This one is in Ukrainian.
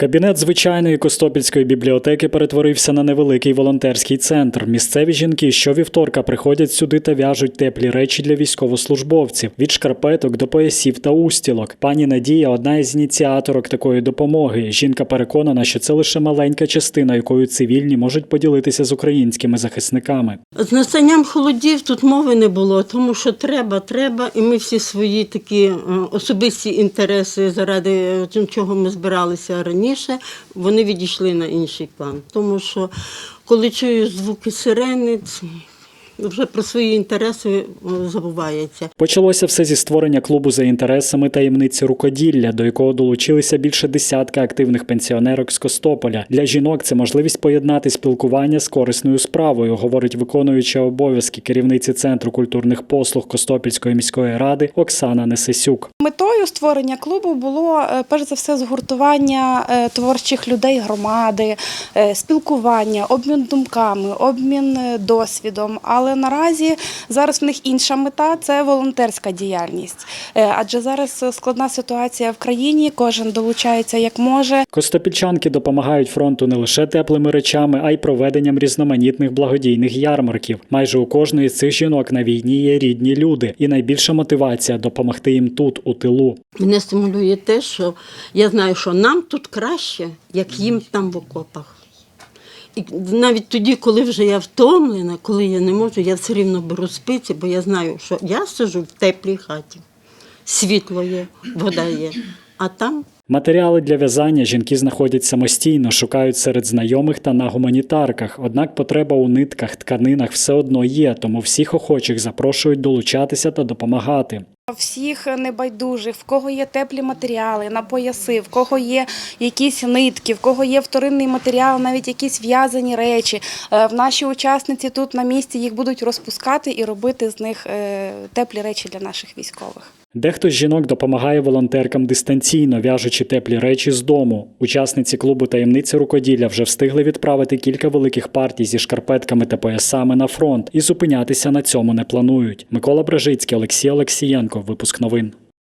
Кабінет звичайної Костопільської бібліотеки перетворився на невеликий волонтерський центр. Місцеві жінки щовівторка приходять сюди та в'яжуть теплі речі для військовослужбовців від шкарпеток до поясів та устілок. Пані Надія одна із ініціаторок такої допомоги. Жінка переконана, що це лише маленька частина, якою цивільні можуть поділитися з українськими захисниками. З настанням холодів тут мови не було, тому що треба, треба, і ми всі свої такі е, особисті інтереси, заради е, чого ми збиралися раніше, вони відійшли на інший план. Тому що коли чую звуки сирени, вже про свої інтереси е, забувається. Почалося все зі створення клубу за інтересами таємниці рукоділля, до якого долучилися більше десятка активних пенсіонерок з Костополя. Для жінок це можливість поєднати спілкування з корисною справою, говорить виконуюча обов'язки керівниці центру культурних послуг Костопільської міської ради Оксана Несесюк. Метою створення клубу було е, перш за все згуртування е, творчих людей громади, спілкування, обмін думками, обмін досвідом. Але наразі зараз в них інша мета це волонтерська діяльність. Е, Адже зараз складна ситуація в країні, кожен долучається як може. Костопільчанки допомагають фронту не лише теплими речами, а й проведенням різноманітних благодійних ярмарків. Майже у кожної з цих жінок на війні є рідні люди, і найбільша мотивація допомогти їм тут, у тилу. Мене стимулює те, що я знаю, що нам тут краще, як їм там в окопах. І навіть тоді, коли вже я втомлена, коли я не можу, я все рівно беру спиці, бо я знаю, що я сижу в теплій хаті. Світло є, вода є. А там Матеріали для в'язання жінки знаходять самостійно, шукають серед знайомих та на гуманітарках. Однак потреба у нитках, тканинах все одно є, тому всіх охочих запрошують долучатися та допомагати. Всіх небайдужих, в кого є теплі матеріали на пояси, в кого є якісь нитки, в кого є вторинний матеріал, навіть якісь в'язані речі. Е, В наші учасниці тут на місці їх будуть розпускати і робити з них е, теплі речі для наших військових. Дехто з жінок допомагає волонтеркам дистанційно, в'яжучи теплі речі з дому. Учасниці клубу таємниці рукоділля вже встигли відправити кілька великих партій зі шкарпетками та поясами на фронт і зупинятися на цьому не планують. Микола Бражицький, Олексій Олексієнко. Випуск новин.